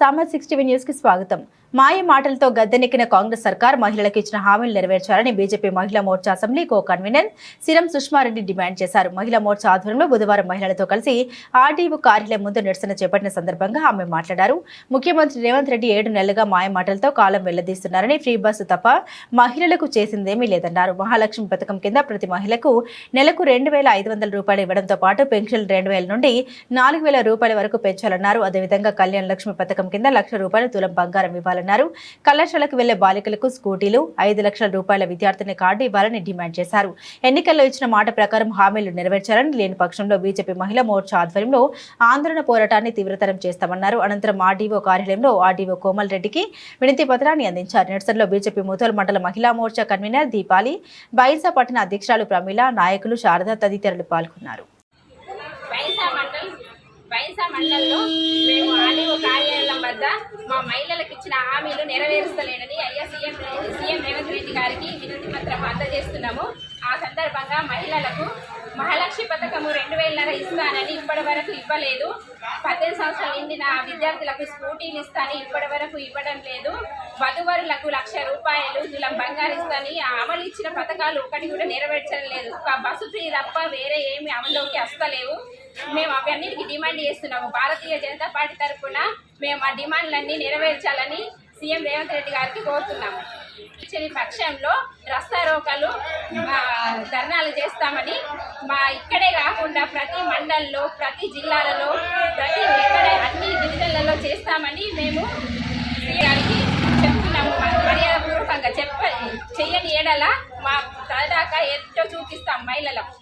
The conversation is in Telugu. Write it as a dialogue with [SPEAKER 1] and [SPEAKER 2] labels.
[SPEAKER 1] సామర్ సిక్స్టీ న్యూస్కి స్వాగతం. మాయ మాటలతో గద్దెనెక్కిన కాంగ్రెస్ సర్కార్ మహిళలకు ఇచ్చిన హామీలు నెరవేర్చాలని BJP Mahila Morcha assembly co convener Siram Sushma Reddy demand చేశారు. మహిళా మోర్చా ఆధ్వర్యంలో బుధవారం మహిళలతో కలిసి ఆర్డీఓ కార్యాలయం ముందు నిరసన చేపట్టిన సందర్భంగా ఆమె మాట్లాడారు. ముఖ్యమంత్రి రేవంత్ రెడ్డి ఏడు నెలలుగా మాయ మాటలతో కాలం వెల్లదీస్తున్నారని ఫ్రీ బస్సు తప్ప మహిళలకు చేసిందేమీ లేదన్నారు. మహాలక్ష్మి పథకం కింద ప్రతి మహిళకు నెలకు రెండు వేల ఐదు వందల రూపాయలు ఇవ్వడంతో పాటు పెన్షన్ రెండు వేల నుండి నాలుగు వేల రూపాయల వరకు పెంచాలన్నారు. అదేవిధంగా కళ్యాణ లక్ష్మి పథకం కింద లక్ష రూపాయలు తులం బంగారం ఇవ్వాలన్నారు. కళాశాలకు వెళ్ళే బాలికలకు స్కూటీలు ఐదు లక్షల రూపాయల విద్యార్థిని కార్డు ఇవ్వాలని డిమాండ్ చేశారు. ఎన్నికల్లో ఇచ్చిన మాట ప్రకారం హామీలు నెరవేర్చాలని లేని పక్షంలో బీజేపీ మహిళా మోర్చా ఆధ్వర్యంలో ఆందోళన పోరాటాన్ని తీవ్రతరం చేస్తామన్నారు. అనంతరం ఆర్డీఓ కార్యాలయంలో ఆర్డీఓ కోమల్ రెడ్డికి వినతి పత్రాన్ని అందించారు. నిరసనలో బీజేపీ ముతోల్ మండల మహిళా మోర్చా కన్వీనర్ దీపాలి బైసా పట్టణ అధ్యక్షురాలు ప్రమీల నాయకులు శారద తదితరులు పాల్గొన్నారు.
[SPEAKER 2] మండల్లో మేము వద్ద మా మహిళలకు ఇచ్చిన హామీలు నెరవేరుస్తలేనని అయ్యా సీఎం సీఎం రేవంత్ రెడ్డి గారికి వినతి పత్రం అందజేస్తున్నాము. ఆ సందర్భంగా మహిళలకు మహాలక్ష్మి పథకము రెండు వేలన్నర ఇస్తానని ఇప్పటి వరకు ఇవ్వలేదు. పద్దెనిమిది సంవత్సరాలు నిండిన విద్యార్థులకు స్కూటీలు ఇస్తాను ఇప్పటి వరకు ఇవ్వడం లేదు. వధువరులకు లక్ష రూపాయలు తులం బంగారు ఇస్తాని అమలు ఇచ్చిన పథకాలు ఒకటి కూడా నెరవేర్చడం లేదు. బస్సు ఫ్రీ తప్ప వేరే ఏమి అమల్లోకి వస్తలేవు. మేము అవన్నిటికీ డిమాండ్ చేస్తున్నాము. భారతీయ జనతా పార్టీ తరఫున మేము ఆ డిమాండ్లన్నీ నెరవేర్చాలని సీఎం రేవంత్ రెడ్డి గారికి కోరుతున్నాము. ఇచ్చని పక్షంలో రస్తా రోకలు ధర్నాలు చేస్తామని మా ఇక్కడే కాకుండా ప్రతి మండల్లో ప్రతి జిల్లాలలో ప్రతి ఎక్కడ అన్ని డివిజన్లలో చేస్తామని మేము గారికి చెప్తున్నాము. మర్యాదపూర్వకంగా చెప్ప చెయ్యని ఏడల మా తదాకా ఎంతో చూపిస్తాం మహిళలకు